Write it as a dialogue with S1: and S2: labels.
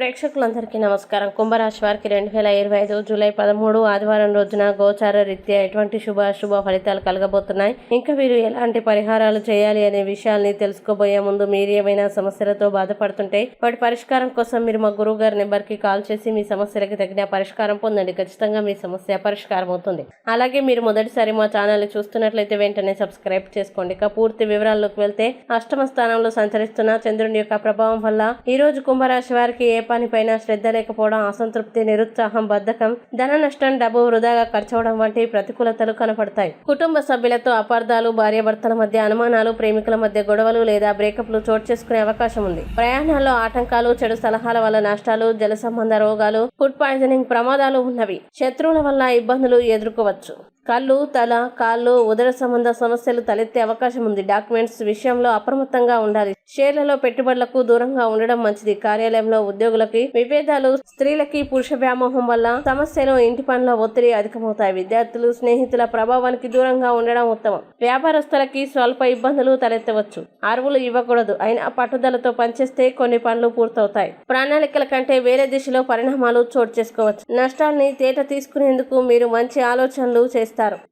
S1: ప్రేక్షకులందరికీ నమస్కారం. కుంభరాశి వారికి రెండు వేల ఇరవై ఐదు జూలై పదమూడు ఆదివారం రోజున గోచార రీత్యా ఎటువంటి శుభ అశుభ ఫలితాలు కలగబోతున్నాయి? ఇంకా వీరు ఎలాంటి పరిహారాలు చేయాలి అనే విషయాల్ని తెలుసుకోబోయే ముందు మీరు ఏమైనా సమస్యలతో బాధపడుతుంటే వాటి పరిష్కారం కోసం మీరు మా గురువు గారి నెంబర్కి కాల్ చేసి మీ సమస్యలకు తగిన పరిష్కారం పొందండి. ఖచ్చితంగా మీ సమస్య పరిష్కారం అవుతుంది. అలాగే మీరు మొదటిసారి మా ఛానల్ చూస్తున్నట్లయితే వెంటనే సబ్స్క్రైబ్ చేసుకోండి. ఇక పూర్తి వివరాల్లోకి వెళ్తే అష్టమ స్థానంలో సంచరిస్తున్న చంద్రుని యొక్క ప్రభావం వల్ల ఈ రోజు కుంభరాశి వారికి ఏ పనిపైన శ్రద్ధ లేకపోవడం అసంతృప్తి నిరుత్సాహం బద్ధకం ధన నష్టం డబ్బు వృధాగా ఖర్చవడం వంటి ప్రతికూలతలు కనపడతాయి. కుటుంబ సభ్యులతో అపార్థాలు భార్యాభర్తల మధ్య అనుమానాలు ప్రేమికుల మధ్య గొడవలు లేదా బ్రేకప్లు చోటు చేసుకునే అవకాశం ఉంది. ప్రయాణాల్లో ఆటంకాలు చెడు సలహాల వల్ల నష్టాలు జల సంబంధ రోగాలు ఫుడ్ పాయిజనింగ్ ప్రమాదాలు ఉన్నవి. శత్రువుల వల్ల ఇబ్బందులు ఎదుర్కోవచ్చు. కళ్ళు తల కాళ్ళు ఉదర సంబంధ సమస్యలు తలెత్తే అవకాశం ఉంది. డాక్యుమెంట్స్ విషయంలో అప్రమత్తంగా ఉండాలి. షేర్లలో పెట్టుబడులకు దూరంగా ఉండడం మంచిది. కార్యాలయంలో ఉద్యోగులకి విభేదాలు స్త్రీలకి పురుష వ్యామోహం వల్ల సమస్యలు ఇంటి పనుల ఒత్తిడి అధికమవుతాయి. విద్యార్థులు స్నేహితుల ప్రభావానికి దూరంగా ఉండడం ఉత్తమం. వ్యాపారస్తులకి స్వల్ప ఇబ్బందులు తలెత్తవచ్చు. అరువులు ఇవ్వకూడదు. అయినా పట్టుదలతో పనిచేస్తే కొన్ని పనులు పూర్తవుతాయి. ప్రణాళికల కంటే వేరే దిశలో పరిణామాలు చోటు చేసుకోవచ్చు. నష్టాల్ని తేట తీసుకునేందుకు మీరు మంచి ఆలోచనలు చేస్తారు.